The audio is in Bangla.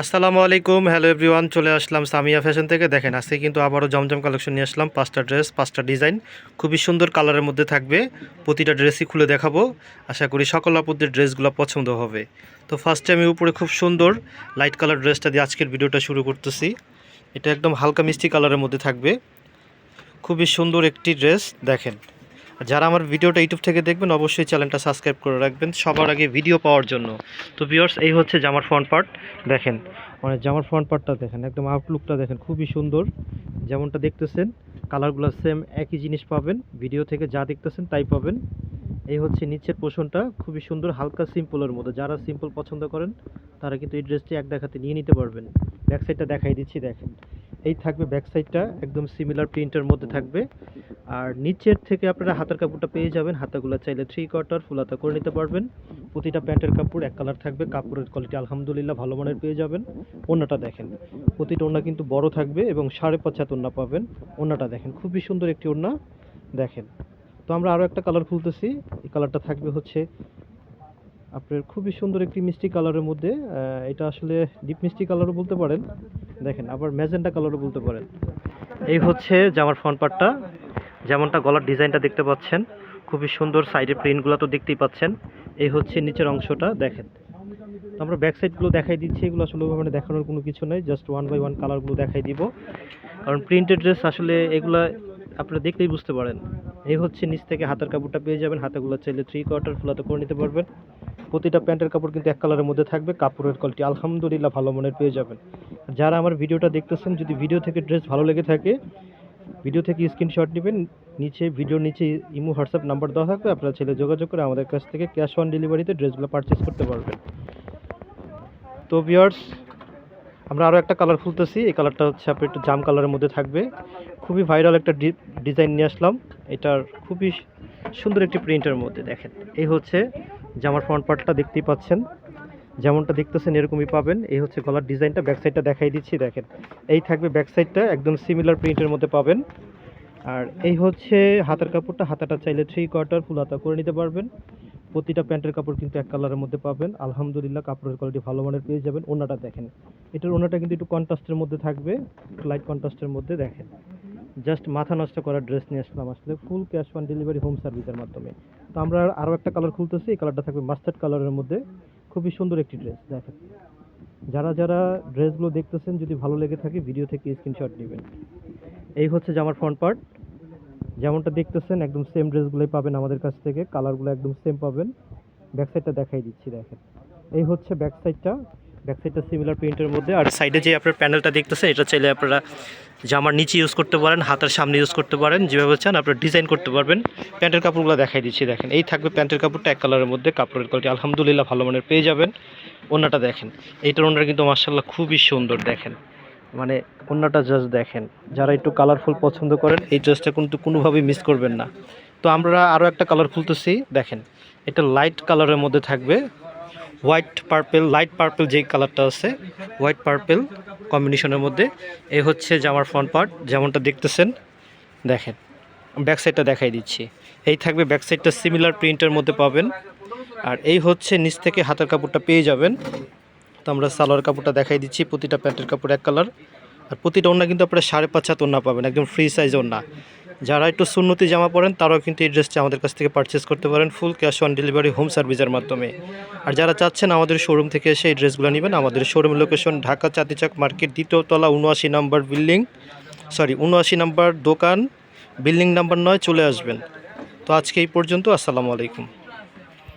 আসসালামু আলাইকুম, হ্যালো এভরিওয়ান, চলে আসলাম সামিয়া ফ্যাশন থেকে। দেখেন, আজকে কিন্তু আবারও জমজম কালেকশন নিয়ে আসলাম, পাঁচটা ড্রেস, পাঁচটা ডিজাইন। খুবই সুন্দর কালারের মধ্যে থাকবে, প্রতিটা ড্রেসই খুলে দেখাবো। আশা করি সকল আপুদের ড্রেসগুলো পছন্দ হবে। তো ফার্স্টে আমি উপরে খুব সুন্দর লাইট কালার ড্রেসটা দিয়ে আজকের ভিডিওটা শুরু করতেছি। এটা একদম হালকা মিষ্টি কালারের মধ্যে থাকবে। খুবই সুন্দর একটি ড্রেস, দেখেন। যারা আমার ভিডিওটা ইউটিউব থেকে দেখবেন, অবশ্যই চ্যানেলটা সাবস্ক্রাইব করে রাখবেন সবার আগে ভিডিও পাওয়ার জন্য। তো ভিউয়ার্স, এই হচ্ছে জামার ফ্রন্ট পার্ট দেখেন মানে জামার ফ্রন্ট পার্টটা দেখেন, একদম আউটলুকটা দেখেন, খুবই সুন্দর। যেমনটা দেখতেছেন কালারগুলো সেম একই জিনিস পাবেন। ভিডিও থেকে যা দেখতেছেন, তাই পাবেন। এই হচ্ছে নিচের পোষণটা খুবই সুন্দর, হালকা সিম্পলের মধ্যে যারা সিম্পল পছন্দ করেন, তারা কিন্তু এই ড্রেসটি এক দেখাতে নিয়ে নিতে পারবেন। ব্যাক সাইডটা দেখাই দিচ্ছি, দেখেন। এই থাকবে ব্যাক সাইডটা একদম সিমিলার প্রিন্টের মধ্যে থাকবে। আর নিচের থেকে আপনারা হাতের কাপড়টা পেয়ে যাবেন। হাতাগুলো চাইলে থ্রি কোয়ার্টার ফুল হাতা করে নিতে পারবেন। প্রতিটা প্যান্টের কাপড় এক কালার থাকবে, কাপড়ের কোয়ালিটি আলহামদুলিল্লাহ ভালো মানের পেয়ে যাবেন। ওন্নাটা দেখেন, প্রতিটা ওন্না কিন্তু বড় থাকবে এবং সাড়ে পাঁচ হাত ওন্না পাবেন। ওন্নাটা দেখেন, খুবই সুন্দর একটি ওন্না দেখেন, তো আমরা আরও একটা কালার খুলতেছি। এই কালারটা থাকবে হচ্ছে আপনার খুবই সুন্দর একটি মিষ্টি কালারের মধ্যে এটা আসলে ডিপ মিষ্টি কালারও বলতে পারেন। দেখেন, আবার ম্যাজেন্টা কালারও বলতে পারেন। এই হচ্ছে জামার ফ্রন্ট পার্টটা যেমনটা গলার ডিজাইনটা দেখতে পাচ্ছেন, খুবই সুন্দর সাইডের প্রিন্টগুলো তো দেখতেই পাচ্ছেন। এই হচ্ছে নিচের অংশটা, দেখেন। আমরা ব্যাক সাইডগুলো দেখাই দিচ্ছি, এগুলো আসলে ওভাবে দেখানোর কোনো কিছু নেই জাস্ট ওয়ান বাই ওয়ান কালারগুলো দেখাই দিব। কারণ প্রিন্টেড ড্রেস আসলে এগুলা আপনারা দেখলেই বুঝতে পারেন। এই হচ্ছে নিচ থেকে হাতের কাপড়টা পেয়ে যাবেন হাতাগুলো চাইলে থ্রি কোয়ার্টার ফুলাতে করে নিতে পারবেন। প্রতিটা প্যান্টের কাপড় কিন্তু এক কালারের মধ্যে থাকবে, কাপড়ের কোয়ালিটি আলহামদুলিল্লাহ ভালো মনের পেয়ে যাবেন। যারা আমার ভিডিওটা দেখতেছেন, যদি ভিডিও থেকে ড্রেস ভালো লেগে থাকে ভিডিও থেকে স্ক্রিনশট নেবেন, নিচে ভিডিওর নিচে ইমো হোয়াটসঅ্যাপ নাম্বার দেওয়া থাকবে, আপনারা ছেলে যোগাযোগ করে আমাদের কাছ থেকে ক্যাশ অন ডেলিভারিতে ড্রেসগুলো পারচেস করতে পারবেন। তো ভিউয়ার্স আমরা আরও একটা কালার খুলতেছি, এই কালারটা হচ্ছে আপনার একটু জাম কালারের মধ্যে থাকবে। খুবই ভাইরাল একটা ডিজাইন নিয়ে আসলাম, এটার খুবই সুন্দর একটি প্রিন্টের মধ্যে দেখেন, এই হচ্ছে জামার ফ্রন্ট পার্টটা দেখতেই পাচ্ছেন। যেমনটা দেখতেছেন, এরকমই পাবেন। এই হচ্ছে গলার ডিজাইনটা ব্যাক সাইডটা দেখাই দিচ্ছি, দেখেন। এই থাকবে ব্যাক সাইডটা একদম সিমিলার প্রিন্টের মধ্যে পাবেন। আর এই হচ্ছে হাতের কাপড়টা, হাতাটা চাইলে থ্রি কোয়ার্টার ফুল হাতা করে নিতে পারবেন। প্রতিটা প্যান্টের কাপড় কিন্তু এক কালারের মধ্যে পাবেন। আলহামদুলিল্লাহ, কাপড়ের কোয়ালিটি ভালো মানের পেয়ে যাবেন। ওনাটা দেখেন। এটার ওনাটা কিন্তু একটু কন্ট্রাস্টের মধ্যে থাকবে। লাইট কন্ট্রাস্টের মধ্যে দেখেন। জাস্ট মাথা নষ্ট করার ড্রেস নিয়ে আসলাম। আসলে full cash on delivery home সার্ভিসের মাধ্যমে। তো আমরা আরও একটা কালার খুলতেছি, এই কালারটা থাকবে মাস্টার্ড কালারের মধ্যে। খুবই সুন্দর একটি ড্রেস দেখেন। যারা যারা ড্রেসগুলো দেখতেছেন, যদি ভালো লেগে থাকে ভিডিও থেকে স্ক্রিনশট নেবেন। এই হচ্ছে জামার ফ্রন্ট পার্ট যেমনটা দেখতেছেন, একদম সেম ড্রেসগুলোই পাবেন আমাদের কাছ থেকে। কালারগুলো একদম সেম পাবেন। ব্যাক সাইডটা দেখাই দিচ্ছি, দেখেন। এই হচ্ছে ব্যাক সাইডটা ব্যাক সাইডটা সিমিলার প্রিন্টের মধ্যে। আর সাইডে যে আপনার প্যানেলটা দেখতেছেন, এটা চাইলে আপনারা জামার নিচে ইউজ করতে পারেন, হাতের সামনে ইউজ করতে পারেন, যেভাবে চান আপনারা ডিজাইন করতে পারবেন। প্যান্টের কাপড়গুলো দেখাই দিচ্ছি, দেখেন, এই থাকবে প্যান্টের কাপড়টা এক কালারের মধ্যে, কাপড়ের কোয়ালিটি আলহামদুলিল্লাহ ভালো মানের পেয়ে যাবেন। ওনাটা দেখেন, এইটার ওনাটা কিন্তু মার্শাল্লাহ খুবই সুন্দর, দেখেন। মানে অন্যটা জাস্ট দেখেন, যারা একটু কালারফুল পছন্দ করেন, এই ড্রেসটা কিন্তু কোনোভাবেই মিস করবেন না। তো আমরা আরও একটা কালার খুলতেছি, দেখেন, এটা লাইট কালারের মধ্যে থাকবে। হোয়াইট পার্পেল, লাইট পার্পেল যেই কালারটা আছে, হোয়াইট পার্পেল কম্বিনেশনের মধ্যে এই হচ্ছে জামার ফ্রন্ট পার্ট যেমনটা দেখতেছেন, দেখেন ব্যাক সাইডটা দেখাই দিচ্ছি। এই থাকবে ব্যাক সাইডটা সিমিলার প্রিন্টের মধ্যে পাবেন। আর এই হচ্ছে নিচ থেকে হাতের কাপড়টা পেয়ে যাবেন। তো আমরা সালোয়ার কাপড়টা দেখাই দিচ্ছি, প্রতিটা প্যান্টের কাপড় এক কালার। আর প্রতিটা ওড়না কিন্তু আপনারা সাড়ে পাঁচ হাত ওড়না পাবেন, একদম ফ্রি সাইজ ওড়না। যারা একটু সুন্নতি জামা পরেন, তারাও কিন্তু এই ড্রেসটা আমাদের কাছ থেকে পারচেস করতে পারেন full cash on delivery home সার্ভিসের মাধ্যমে। আর যারা চাচ্ছেন আমাদের শোরুম থেকে এসে এই ড্রেসগুলো নেবেন, আমাদের showroom location Dhaka Chandni Chowk market দ্বিতীয়তলা উনআশি নাম্বার বিল্ডিং সরি উনআশি নাম্বার দোকান বিল্ডিং নাম্বার নয়, চলে আসবেন। তো আজকে এই পর্যন্ত, আসসালামু আলাইকুম।